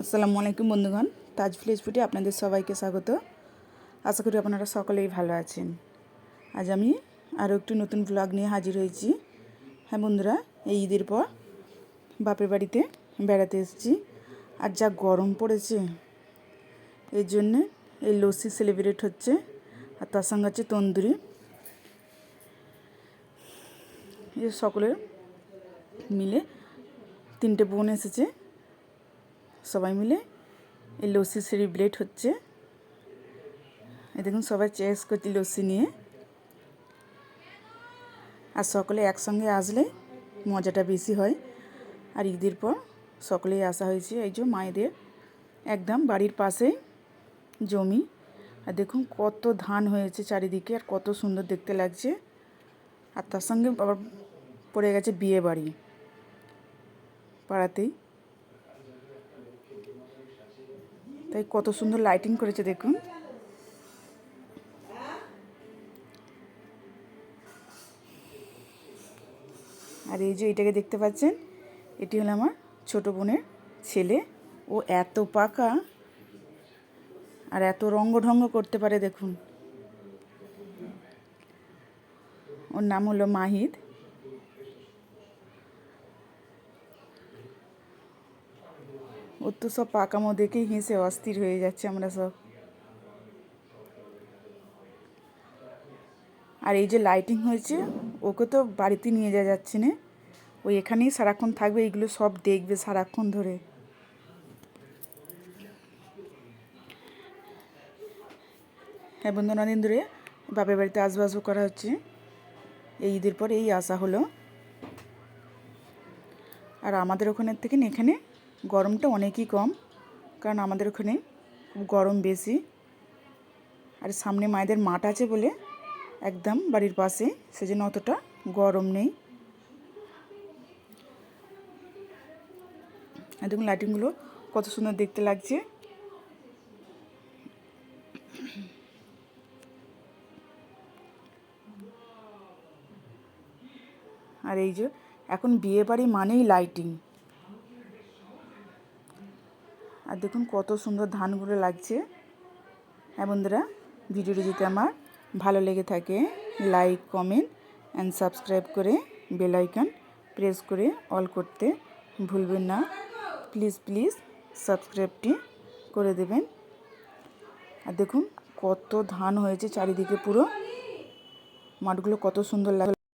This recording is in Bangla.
আসসালামু আলাইকুম বন্ধুগণ। তাজ ভিলেজ ফুটে আপনাদের সবাইকে স্বাগত। আশা করি আপনারা সকলেই ভালো আছেন। আজ আমি আরও একটু নতুন ব্লগ নিয়ে হাজির হয়েছি। হ্যাঁ বন্ধুরা, এই ঈদের পর বাপের বাড়িতে বেড়াতে এসেছি। আর যা গরম পড়েছে, এর জন্যে এই লস্যি সেলিব্রেট হচ্ছে। আর তার সঙ্গে হচ্ছে তন্দুরি। এই সকলের মিলে তিনটে বোন এসেছে। সবাই মিলে। এই লস্যি সেলিব্রেট হচ্ছে। এই দেখুন, সবাই চেস করছি লস্যি নিয়ে। আর সকলে একসঙ্গে আসলে মজাটা বেশি হয়। আর ঈদের পর সকলেই আসা হয়েছে। এই যে মায়েদের একদম বাড়ির পাশেই জমি। আর দেখুন, কত ধান হয়েছে চারিদিকে আর কত সুন্দর দেখতে লাগছে। আর তার সঙ্গে আবার পড়ে গেছে বিয়ে বাড়ি পাড়াতেই। তাই কত সুন্দর লাইটিং করেছে, দেখুন। আর এই যে এটাকে দেখতে পাচ্ছেন, এটি হলো আমার ছোট বোনের ছেলে। ও এত পাকা আর এত রঙ্গ ঢঙ্গ করতে পারে, দেখুন। ওর নাম হলো মাহিদ ওর তো সব পাকামো দেখেই হেসে অস্থির হয়ে যাচ্ছে আমরা সব। আর এই যে লাইটিং হয়েছে, ওকে তো বাড়িতে নিয়ে যাওয়া যাচ্ছে না। ওই এখানেই সারাক্ষণ থাকবে এইগুলো সব দেখবে সারাক্ষণ ধরে। হ্যাঁ বন্ধু অনেকদিন ধরে বাপের বাড়িতে আসব আসব করা হচ্ছে। এই ঈদের পর এই আসা হলো। আর আমাদের ওখানের থেকে এখানে গরমটা অনেকই কম, কারণ আমাদের ওখানে খুব গরম বেশি। আর সামনে মায়েদের মাঠ আছে বলে একদম বাড়ির পাশে, সেজন্য অতটা গরম নেই। দেখুন লাইটিংগুলো কত সুন্দর দেখতে লাগছে। আর এই যে, এখন বিয়ে বাড়ি মানেই লাইটিং আর দেখুন কত সুন্দর ধানগুলো লাগছে। হ্যাঁ বন্ধুরা, ভিডিওটি যদি আমার ভালো লেগে থাকে, লাইক, কমেন্ট অ্যান্ড সাবস্ক্রাইব করে বেল আইকন প্রেস করে অল করতে ভুলবেন না। প্লিজ প্লিজ সাবস্ক্রাইবটি করে দেবেন। আর দেখুন কত ধান হয়েছে চারিদিকে পুরো। মাঠগুলো কত সুন্দর লাগে